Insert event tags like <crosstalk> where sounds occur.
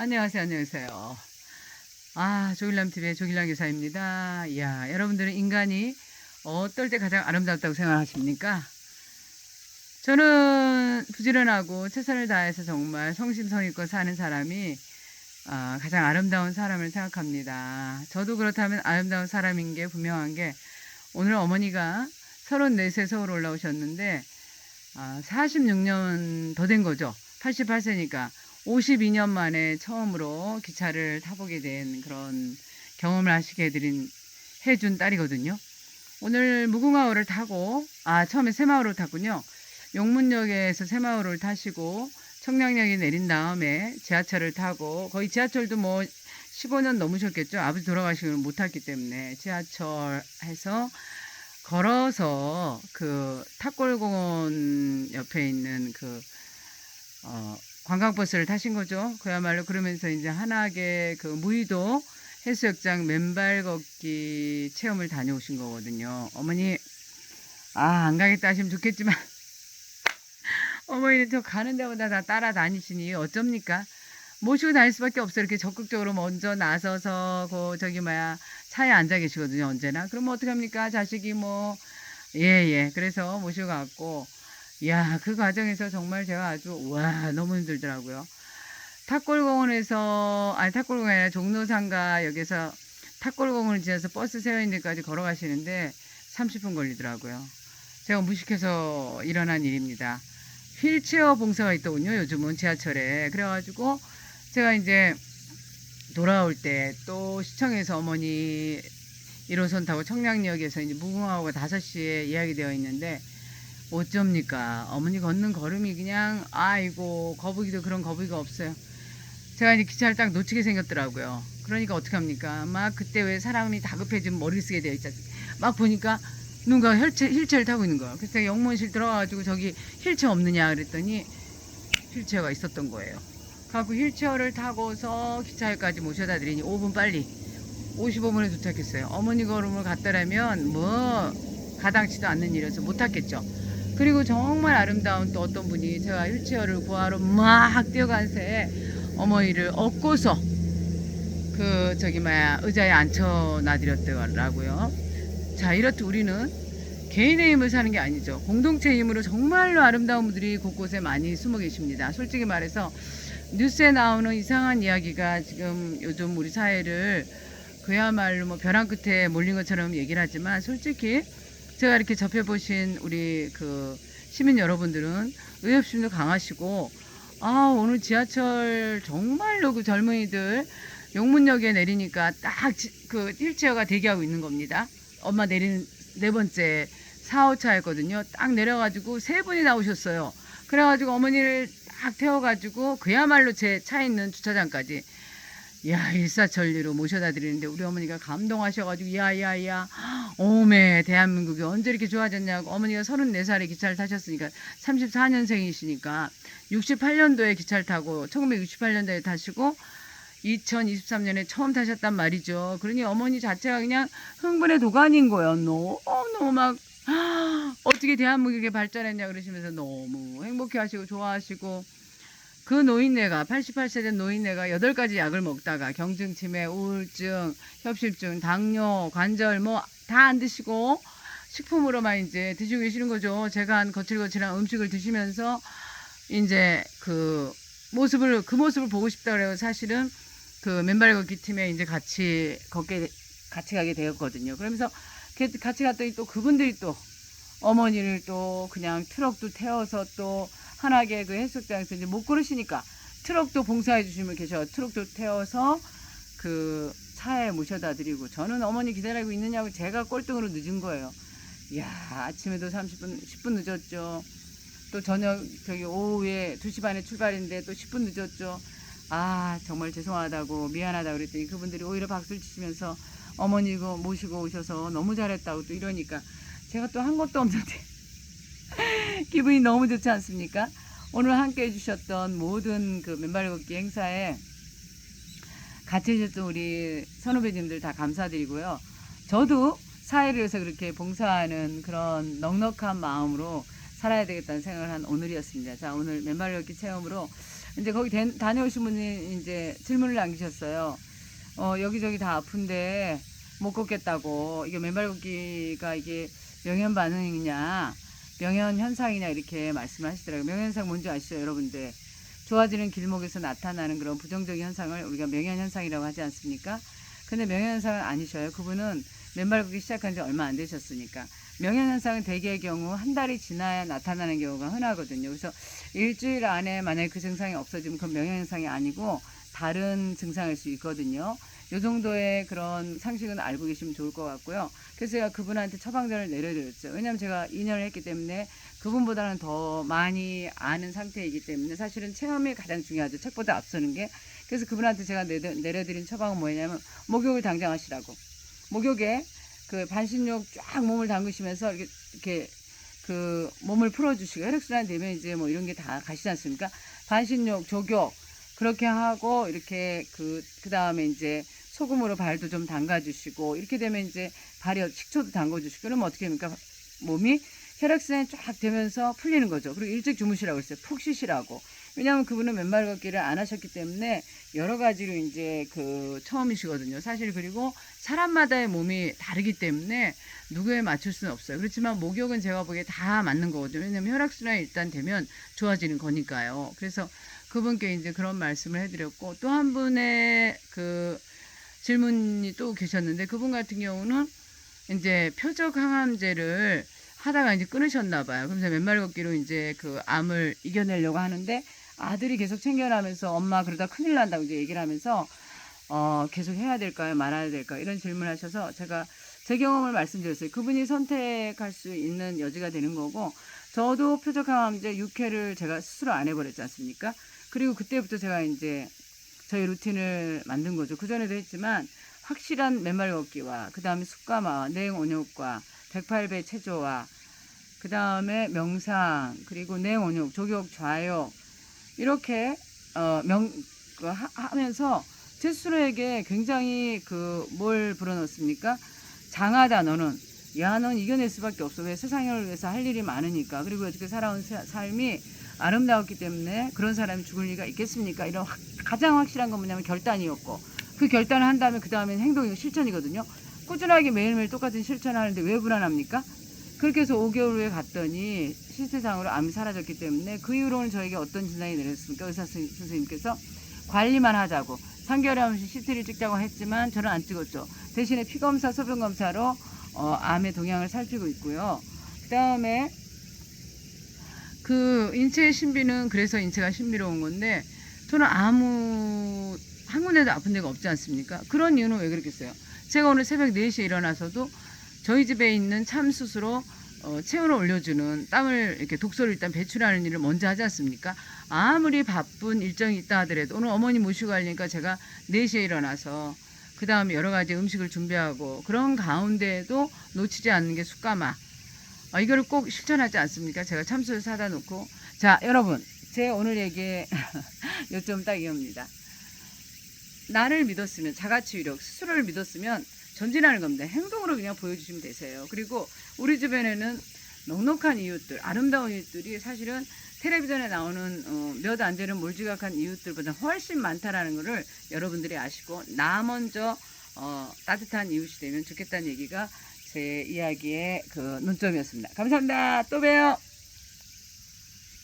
안녕하세요, 안녕하세요. 아, 조길남 TV의 조길남 기사입니다. 이야, 여러분들은 인간이 어떨 때 가장 아름답다고 생각하십니까? 저는 부지런하고 최선을 다해서 정말 성심성의껏 사는 사람이 아, 가장 아름다운 사람을 생각합니다. 저도 그렇다면 아름다운 사람인 게 분명한 게 오늘 어머니가 34세 서울 올라오셨는데 아, 46년 더 된 거죠. 88세니까 52년 만에 처음으로 기차를 타보게 된 그런 경험을 하시게 해드린 해준 딸이거든요. 오늘 무궁화호를 타고 아 처음에 새마을호 탔군요. 용문역에서 새마을호를 타시고 청량역에 내린 다음에 지하철을 타고 거의 지하철도 뭐 15년 넘으셨겠죠. 아버지 돌아가시고는 못 탔기 때문에 지하철에서 걸어서 그 탑골공원 옆에 있는 그 어, 관광버스를 타신 거죠. 그야말로 그러면서 이제 한악의 그 무의도 해수욕장 맨발 걷기 체험을 다녀오신 거거든요. 어머니, 아, 안 가겠다 하시면 좋겠지만, <laughs> 어머니는 저 가는 데마다 다 따라다니시니 어쩝니까? 모시고 다닐 수밖에 없어요. 이렇게 적극적으로 먼저 나서서, 그, 저기, 뭐야, 차에 앉아 계시거든요, 언제나. 그러면 어떡합니까? 자식이 뭐, 예, 예. 그래서 모시고 갔고, 이 야, 그 과정에서 정말 제가 아주, 와, 너무 힘들더라고요. 탑골공원에서, 아니, 탑골공원이 아니라 종로상가 역에서 탑골공원을 지나서 버스 세워있는 데까지 걸어가시는데 30분 걸리더라고요. 제가 무식해서 일어난 일입니다. 휠체어 봉사가 있더군요, 요즘은 지하철에. 그래가지고 제가 이제 돌아올 때 또 시청에서 어머니 1호선 타고 청량역에서 이제 무궁화호가 5시에 예약이 되어 있는데 어쩝니까? 어머니 걷는 걸음이 그냥 아이고 거북이도 그런 거북이가 없어요. 제가 이제 기차를 딱 놓치게 생겼더라고요. 그러니까 어떻게 합니까? 막 그때 왜 사람이 다급해지면 머리 쓰게 되어 있잖아요. 막 보니까 누가 휠체, 휠체어를 타고 있는 거예요. 그래서 영문실 들어가가지고 저기 휠체어 없느냐 그랬더니 휠체어가 있었던 거예요. 갖고 휠체어를 타고서 기차역까지 모셔다 드리니 5분 빨리 55분에 도착했어요. 어머니 걸음을 갔더라면 뭐 가당치도 않는 일이어서 못 탔겠죠. 그리고 정말 아름다운 또 어떤 분이 제가 휠체어를 구하러 막 뛰어간 새에 어머니를 업고서 그 저기 뭐야 의자에 앉혀 놔드렸더라고요. 자 이렇듯 우리는 개인의 힘을 사는 게 아니죠. 공동체 힘으로 정말로 아름다운 분들이 곳곳에 많이 숨어 계십니다. 솔직히 말해서 뉴스에 나오는 이상한 이야기가 지금 요즘 우리 사회를 그야말로 뭐 벼랑 끝에 몰린 것처럼 얘기를 하지만 솔직히 제가 이렇게 접해보신 우리 그 시민 여러분들은 의협심도 강하시고 아 오늘 지하철 정말로 그 젊은이들 용문역에 내리니까 딱 그 휠체어가 대기하고 있는 겁니다. 엄마 내리는 네 번째 4호차였거든요. 딱 내려가지고 세 분이 나오셨어요. 그래가지고 어머니를 딱 태워가지고 그야말로 제 차에 있는 주차장까지 야 일사천리로 모셔다 드리는데 우리 어머니가 감동하셔가지고 야야야 오메 대한민국이 언제 이렇게 좋아졌냐고 어머니가 34살에 기차를 타셨으니까 34년생이시니까 68년도에 기차를 타고 1968년도에 타시고 2023년에 처음 타셨단 말이죠. 그러니 어머니 자체가 그냥 흥분의 도가니인 거예요. 너무 너무 막 어떻게 대한민국이 발전했냐 그러시면서 너무 행복해 하시고 좋아하시고 그 노인네가 88세 된 노인네가 8가지 약을 먹다가 경증 치매, 우울증, 협심증, 당뇨, 관절 뭐 다 안 드시고 식품으로만 이제 드시고 계시는 거죠. 제가 한 거칠거칠한 음식을 드시면서 이제 그 모습을 그 모습을 보고 싶다 그래요. 사실은 그 맨발 걷기 팀에 이제 같이 걷게 같이 가게 되었거든요. 그러면서 그 같이 갔더니 또 그분들이 또 어머니를 또 그냥 트럭도 태워서 또 한하게 그 해수욕장에서 이제 못 걸으시니까 트럭도 봉사해 주시면 계셔. 트럭도 태워서 그 차에 모셔다 드리고 저는 어머니 기다리고 있느냐고 제가 꼴등으로 늦은 거예요. 이야, 아침에도 30분, 10분 늦었죠. 또 저녁, 저기 오후에 2시 반에 출발인데 또 10분 늦었죠. 아, 정말 죄송하다고 미안하다고 그랬더니 그분들이 오히려 박수를 치시면서 어머니 고 모시고 오셔서 너무 잘했다고 또 이러니까 제가 또 한 것도 없는데 <laughs> 기분이 너무 좋지 않습니까? 오늘 함께 해주셨던 모든 그 맨발 걷기 행사에 같이 해주셨던 우리 선후배님들 다 감사드리고요. 저도 사회를 위해서 그렇게 봉사하는 그런 넉넉한 마음으로 살아야 되겠다는 생각을 한 오늘이었습니다. 자, 오늘 맨발 걷기 체험으로 이제 거기 대- 다녀오신 분이 이제 질문을 남기셨어요. 어, 여기저기 다 아픈데 못 걷겠다고. 이게 맨발 걷기가 이게 명현 반응이냐, 명현 현상이냐 이렇게 말씀을 하시더라고요. 명현 현상 뭔지 아시죠, 여러분들? 좋아지는 길목에서 나타나는 그런 부정적인 현상을 우리가 명현 현상이라고 하지 않습니까? 근데 명현 현상은 아니셔요. 그분은 맨발 걷기 시작한 지 얼마 안 되셨으니까. 명현 현상은 대개의 경우 한 달이 지나야 나타나는 경우가 흔하거든요. 그래서 일주일 안에 만약에 그 증상이 없어지면 그건 명현 현상이 아니고 다른 증상일 수 있거든요. 요 정도의 그런 상식은 알고 계시면 좋을 것 같고요. 그래서 제가 그분한테 처방전을 내려드렸죠. 왜냐하면 제가 2년을 했기 때문에 그분보다는 더 많이 아는 상태이기 때문에 사실은 체험이 가장 중요하죠. 책보다 앞서는 게. 그래서 그분한테 제가 내려- 내려드린 처방은 뭐냐면 목욕을 당장 하시라고. 목욕에 그 반신욕 쫙 몸을 담그시면서 이렇게, 이렇게 그 몸을 풀어주시고 혈액순환 되면 이제 뭐 이런 게 다 가시지 않습니까? 반신욕, 조욕 그렇게 하고 이렇게 그, 그 다음에 이제 소금으로 발도 좀 담가주시고 이렇게 되면 이제 발에 식초도 담궈주시고 그러면 어떻게 됩니까? 몸이 혈액순환이 쫙 되면서 풀리는 거죠. 그리고 일찍 주무시라고 했어요. 푹 쉬시라고. 왜냐하면 그분은 맨발 걷기를 안 하셨기 때문에 여러 가지로 이제 그 처음이시거든요. 사실 그리고 사람마다의 몸이 다르기 때문에 누구에 맞출 수는 없어요. 그렇지만 목욕은 제가 보기에 다 맞는 거거든요. 왜냐면 혈액순환이 일단 되면 좋아지는 거니까요. 그래서 그분께 이제 그런 말씀을 해드렸고 또 한 분의 그 질문이 또 계셨는데 그분 같은 경우는 이제 표적 항암제를 하다가 이제 끊으셨나 봐요. 그래서 맨발 걷기로 이제 그 암을 이겨내려고 하는데 아들이 계속 챙겨나면서 엄마 그러다 큰일 난다고 이제 얘기를 하면서 어 계속 해야 될까요? 말아야 될까요? 이런 질문을 하셔서 제가 제 경험을 말씀드렸어요. 그분이 선택할 수 있는 여지가 되는 거고 저도 표적 항암제 6회를 제가 스스로 안 해버렸지 않습니까? 그리고 그때부터 제가 이제 저희 루틴을 만든 거죠. 그전에도 했지만 확실한 맨발 걷기와 그 다음에 숙가마, 냉온욕과 108배 체조와 그 다음에 명상 그리고 냉온욕, 조격, 좌욕 이렇게 어, 명 그, 하, 하면서 제 스스로에게 굉장히 그 뭘 불어넣습니까? 장하다 너는 야 넌 이겨낼 수밖에 없어 왜 세상을 위해서 할 일이 많으니까 그리고 어떻게 살아온 사- 삶이 아름다웠기 때문에 그런 사람이 죽을 리가 있겠습니까? 이런 확- 가장 확실한 건 뭐냐면 결단이었고 그 결단을 한 다음에 그 다음에는 행동이 실천이거든요. 꾸준하게 매일매일 똑같은 실천을 하는데 왜 불안합니까? 그렇게 해서 5개월 후에 갔더니 실제상으로 암이 사라졌기 때문에 그 이후로는 저에게 어떤 진단이 내렸습니까? 의사 선- 선생님께서 관리만 하자고 3개월에 한 번씩 CT를 찍자고 했지만 저는 안 찍었죠. 대신에 피검사, 소변검사로 어, 암의 동향을 살피고 있고요. 그 다음에 그 인체의 신비는 그래서 인체가 신비로운 건데 저는 아무 한 군데도 아픈 데가 없지 않습니까? 그런 이유는 왜 그렇겠어요? 제가 오늘 새벽 4시에 일어나서도 저희 집에 있는 참숯으로 어, 체온을 올려주는 땀을 이렇게 독소를 일단 배출하는 일을 먼저 하지 않습니까? 아무리 바쁜 일정이 있다 하더라도 오늘 어머니 모시고 가려니까 제가 4시에 일어나서 그 다음에 여러 가지 음식을 준비하고 그런 가운데에도 놓치지 않는 게 숯가마 아, 이거를 꼭 실천하지 않습니까? 제가 참수를 사다 놓고. 자, 여러분. 제 오늘 얘기 <laughs> 요점 딱 이겁니다. 나를 믿었으면, 자가치 유력, 스스로를 믿었으면 전진하는 겁니다. 행동으로 그냥 보여주시면 되세요. 그리고 우리 주변에는 넉넉한 이웃들, 아름다운 이웃들이 사실은 텔레비전에 나오는 어, 몇 안 되는 몰지각한 이웃들보다 훨씬 많다라는 것을 여러분들이 아시고 나 먼저 어, 따뜻한 이웃이 되면 좋겠다는 얘기가 제 이야기의 그 논점이었습니다. 감사합니다. 또 봬요.